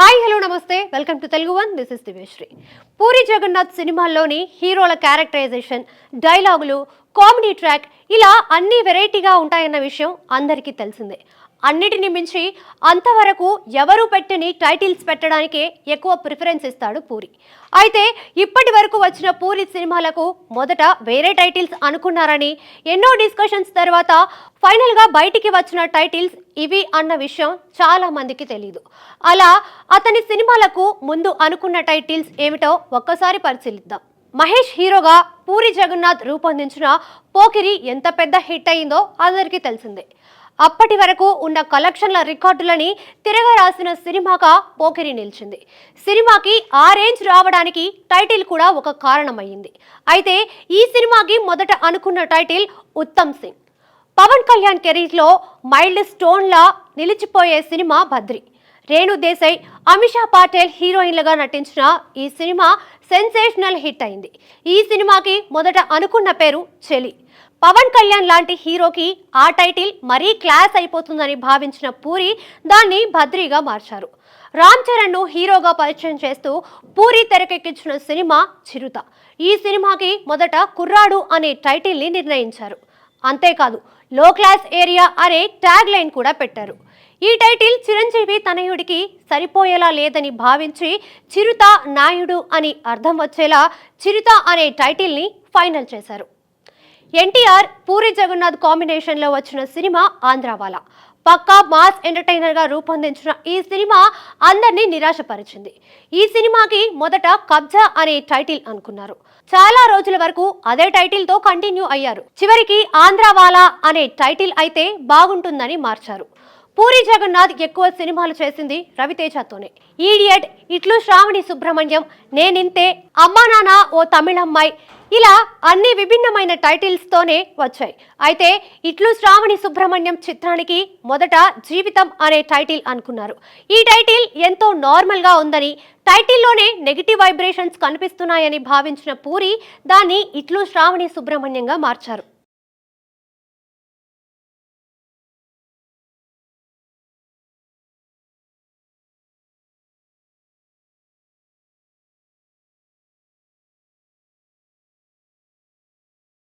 Hi hello namaste. Welcome to Telugu one. This is Diveshri Puri Jagannath సినిమాల్లోని హీరోల characterisation డైలాగులు comedy track ఇలా అన్ని వెరైటీగా ఉంటాయన్న విషయం అందరికీ తెలిసిందే. అన్నిటిని మించి అంతవరకు ఎవరు పెట్టని టైటిల్స్ పెట్టడానికే ఎక్కువ ప్రిఫరెన్స్ ఇస్తాడు పూరి. అయితే ఇప్పటి వరకు వచ్చిన పూరి సినిమాలకు మొదట వేరే టైటిల్స్ అనుకున్నారని ఎన్నో డిస్కషన్స్ తర్వాత ఫైనల్గా బయటికి వచ్చిన టైటిల్స్ ఇవి అన్న విషయం చాలా మందికి తెలియదు అలా అతని సినిమాలకు ముందు అనుకున్న టైటిల్స్ ఏమిటో ఒక్కసారి పరిశీలిద్దాం. మహేష్ హీరోగా పూరి జగన్నాథ్ రూపొందించిన పోకిరి ఎంత పెద్ద హిట్ అయిందో అందరికీ తెలిసిందే. అప్పటి వరకు ఉన్న కలెక్షన్ల రికార్డులని తిరగరాసిన సినిమాగా పోకిరి నిలిచింది. సినిమాకి ఆ రేంజ్ రావడానికి టైటిల్ కూడా ఒక కారణమయ్యింది. అయితే ఈ సినిమాకి మొదట అనుకున్న టైటిల్ ఉత్తమ్ సింగ్. పవన్ కళ్యాణ్ కెరీర్లో మైల్డ్ స్టోన్లా నిలిచిపోయే సినిమా బద్రి రేణు దేశాయ్ అమిషా పాటేల్ హీరోయిన్లుగా నటించిన ఈ సినిమా సెన్సేషనల్ హిట్ అయింది. ఈ సినిమాకి మొదట అనుకున్న పేరు చెలి. పవన్ కళ్యాణ్ లాంటి హీరోకి ఆ టైటిల్ మరీ క్లాస్ అయిపోతుందని భావించిన పూరి దాన్ని భద్రిగా మార్చారు. రామ్ చరణ్ను హీరోగా పరిచయం చేస్తూ పూరి తెరకెక్కించిన సినిమా చిరుత. ఈ సినిమాకి మొదట కుర్రాడు అనే టైటిల్ని నిర్ణయించారు. అంతేకాదు లో క్లాస్ ఏరియా అనే ట్యాగ్ లైన్ కూడా పెట్టారు. ఈ టైటిల్ చిరంజీవి తనయుడికి సరిపోయేలా లేదని భావించి చిరుత నాయుడు అని అర్థం వచ్చేలా చిరుత అనే టైటిల్ని ఫైనల్ చేశారు. ఎన్టీఆర్ పూరి జగన్నాథ్ కాంబినేషన్లో వచ్చిన సినిమా ఆంధ్రావాలా. పక్కా మాస్ ఎంటర్టైనర్గా రూపొందించిన ఈ సినిమా అందరినీ నిరాశపరిచింది. ఈ సినిమాకి మొదట కబ్జా అనే టైటిల్ అనుకున్నారు. చాలా రోజుల వరకు అదే టైటిల్తో కంటిన్యూ అయ్యారు. చివరికి ఆంధ్రావాలా అనే టైటిల్ అయితే బాగుంటుందని మార్చారు. పూరి జగన్నాథ్ ఎక్కువ సినిమాలు చేసింది రవితేజతోనే ఈడియట్ ఇట్లు శ్రావణి సుబ్రహ్మణ్యం నేనింతే అమ్మా నాన్న ఓ తమిళమ్మాయి. ఇలా అన్ని విభిన్నమైన టైటిల్స్తోనే వచ్చాయి. అయితే ఇట్లు శ్రావణి సుబ్రహ్మణ్యం చిత్రానికి మొదట జీవితం అనే టైటిల్ అనుకున్నారు. ఈ టైటిల్ ఎంతో నార్మల్గా ఉందని టైటిల్లోనే నెగిటివ్ వైబ్రేషన్స్ కనిపిస్తున్నాయని భావించిన పూరి దాన్ని ఇట్లు శ్రావణి సుబ్రహ్మణ్యంగా మార్చారు.